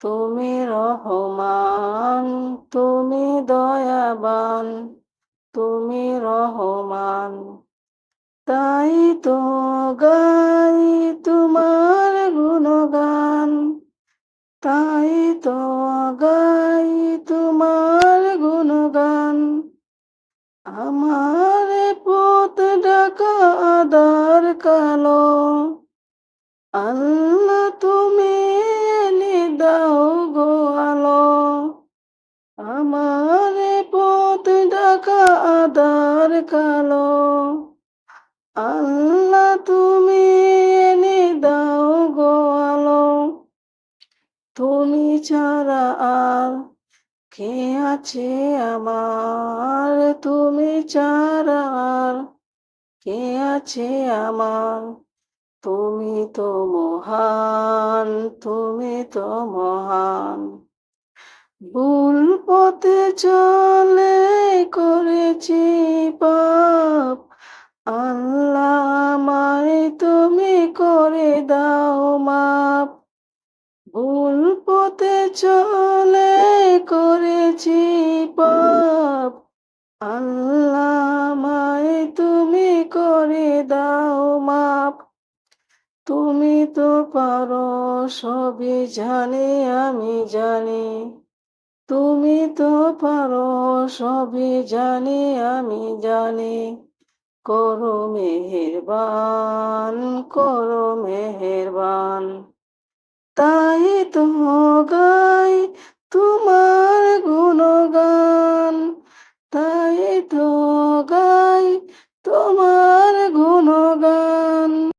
তুমি রহমান, তুমি দয়াবান, তুমি রহমান। তাই তো গাই তোমার গুণগান, তাই তো গাই তোমার গুণগান। আমার পথ ডাকা আদার কালো, আল্লাহ আদার কালো। আল্লাহ তুমি এনে দাও গো আলো। তুমি ছাড়া আর কে আছে আমার? তুমি ছাড়া আর কে আছে আমার? তুমি তো মহান, তুমি তো মহান। ভুল পথে চলে করেছি পাপ। আল্লাহ আমায় তুমি করে দাও মাপ। ভুল পথে চলে করেছি পাপ। আল্লাহ আমায় তুমি করে দাও মাপ। তুমি তো পারো সবই জানি, আমি জানি। তুমি তো পারো, সবই জানি, আমি জানি। করো মেহেরবান করো মেহেরবান। তাই তো গাই তোমার গুণগান। তাই তো গাই তোমার